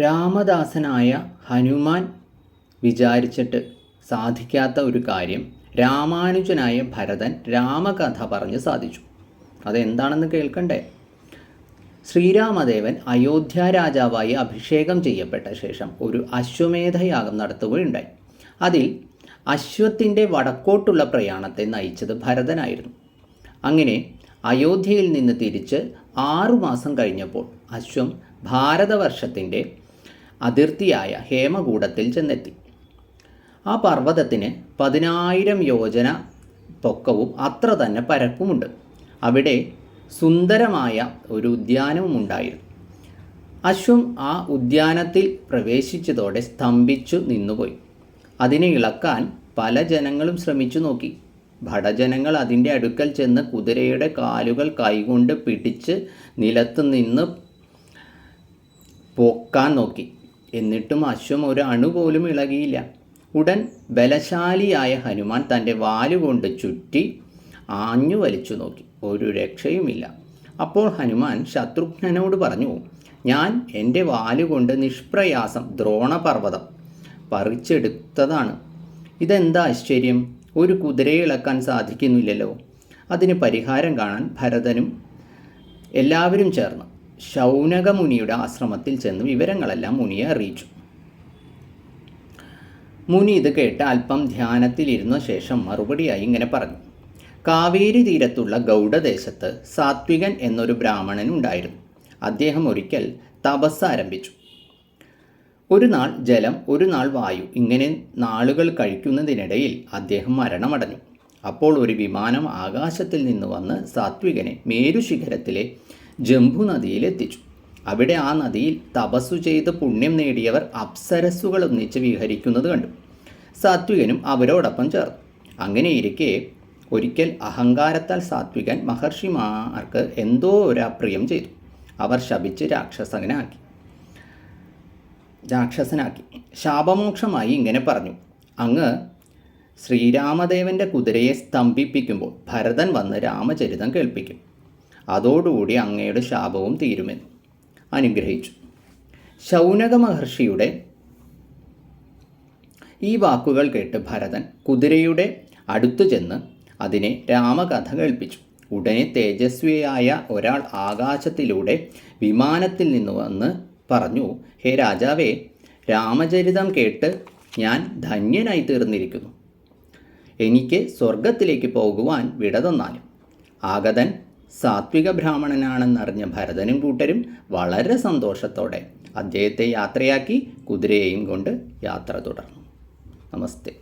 രാമദാസനായ ഹനുമാൻ വിചാരിച്ചിട്ട് സാധിക്കാത്ത ഒരു കാര്യം രാമാനുജനായ ഭരതൻ രാമകഥ പറഞ്ഞ് സാധിച്ചു. അതെന്താണെന്ന് കേൾക്കണ്ടേ? ശ്രീരാമദേവൻ അയോധ്യ രാജാവായി അഭിഷേകം ചെയ്യപ്പെട്ട ശേഷം ഒരു അശ്വമേധയാഗം നടത്തുകയുണ്ടായി. അതിൽ അശ്വത്തിന്റെ വടക്കോട്ടുള്ള പ്രയാണത്തെ നയിച്ചത് ഭരതനായിരുന്നു. അങ്ങനെ അയോധ്യയിൽ നിന്ന് തിരിച്ച് ആറുമാസം കഴിഞ്ഞപ്പോൾ അശ്വം ഭാരതവർഷത്തിന്റെ അതിർത്തിയായ ഹേമകൂടത്തിൽ ചെന്നെത്തി. ആ പർവതത്തിന് പതിനായിരം യോജന പൊക്കവും അത്ര തന്നെ പരപ്പുമുണ്ട്. അവിടെ സുന്ദരമായ ഒരു ഉദ്യാനവും ഉണ്ടായിരുന്നു. അശ്വം ആ ഉദ്യാനത്തിൽ പ്രവേശിച്ചതോടെ സ്തംഭിച്ചു നിന്നുപോയി. അതിനെ ഇളക്കാൻ പല ജനങ്ങളും ശ്രമിച്ചു നോക്കി. ഭടജനങ്ങൾ അതിന്റെ അടുക്കൽ ചെന്ന് കുതിരയുടെ കാലുകൾ കൈകൊണ്ട് പിടിച്ച് നിലത്ത് നിന്ന് പൊക്കാൻ നോക്കി. എന്നിട്ടും അശ്വം ഒരു അണു പോലും ഇളകിയില്ല. ഉടൻ ബലശാലിയായ ഹനുമാൻ തന്റെ വാലുകൊണ്ട് ചുറ്റി ആഞ്ഞു വലിച്ചു നോക്കി. ഒരു രക്ഷയുമില്ല. അപ്പോൾ ഹനുമാൻ ശത്രുഘ്നനോട് പറഞ്ഞു ഞാൻ എന്റെ വാലുകൊണ്ട് നിഷ്പ്രയാസം ദ്രോണപർവതം പറിച്ചെടുത്തതാണ്. ഇതെന്താ ആശ്ചര്യം? ഒരു കുതിരയെ ഇളക്കാൻ സാധിക്കുന്നില്ലല്ലോ. അതിന് പരിഹാരം കാണാൻ ഭരതനും എല്ലാവരും ചേർന്ന്. ശൗനക മുനിയുടെ ആശ്രമത്തിൽ ചെന്ന് വിവരങ്ങളെല്ലാം മുനിയെ അറിയിച്ചു. മുനി ഇത് കേട്ട് അല്പം ധ്യാനത്തിലിരുന്ന ശേഷം മറുപടിയായി ഇങ്ങനെ പറഞ്ഞു. കാവേരി തീരത്തുള്ള ഗൗഡദേശത്ത് സാത്വികൻ എന്നൊരു ബ്രാഹ്മണൻ ഉണ്ടായിരുന്നു. അദ്ദേഹം ഒരിക്കൽ തപസ് ആരംഭിച്ചു. ഒരു നാൾ ജലം ഒരു നാൾ വായു ഇങ്ങനെ നാളുകൾ കഴിക്കുന്നതിനിടയിൽ അദ്ദേഹം മരണമടഞ്ഞു. അപ്പോൾ ഒരു വിമാനം ആകാശത്തിൽ നിന്ന് വന്ന് സാത്വികനെ മേരുശിഖരത്തിലെ ജംബു നദിയിൽ എത്തിച്ചു അവിടെ ആ നദിയിൽ തപസ്സു ചെയ്ത് പുണ്യം നേടിയവർ അപ്സരസ്സുകൾ ഒന്നിച്ച് വിഹരിക്കുന്നത് കണ്ടു. സാത്വികനും അവരോടൊപ്പം ചേർന്നു. അങ്ങനെ ഇരിക്കെ ഒരിക്കൽ അഹങ്കാരത്താൽ സാത്വികൻ മഹർഷിമാർക്ക് എന്തോ ഒരു അപ്രിയം ചെയ്തു. അവർ ശപിച്ച് രാക്ഷസനാക്കി. രാക്ഷസനാക്കി. ശാപമോക്ഷമായി ഇങ്ങനെ പറഞ്ഞു. അങ്ങ് ശ്രീരാമദേവന്റെ കുതിരയെ സ്തംഭിപ്പിക്കുമ്പോൾ ഭരതൻ വന്ന് രാമചരിതം കേൾപ്പിക്കും. അതോടുകൂടി അങ്ങയുടെ ശാപവും തീരുമെന്ന് അനുഗ്രഹിച്ചു. ശൗനക മഹർഷിയുടെ ഈ വാക്കുകൾ കേട്ട് ഭരതൻ കുതിരയുടെ അടുത്തു ചെന്ന് അതിനെ രാമകഥ കേൾപ്പിച്ചു. ഉടനെ തേജസ്വിയായ ഒരാൾ ആകാശത്തിലൂടെ വിമാനത്തിൽ നിന്ന് വന്ന് പറഞ്ഞു ഹേ രാജാവേ രാമചരിതം കേട്ട് ഞാൻ ധന്യനായി തീർന്നിരിക്കുന്നു. എനിക്ക് സ്വർഗത്തിലേക്ക് പോകുവാൻ വിട തന്നാലും. ആഗതൻ സാത്വിക ബ്രാഹ്മണനാണെന്നറിഞ്ഞ ഭരതനും കൂട്ടരും വളരെ സന്തോഷത്തോടെ അദ്ദേഹത്തെ യാത്രയാക്കി കുതിരയെയും കൊണ്ട് യാത്ര തുടർന്നു. നമസ്തേ.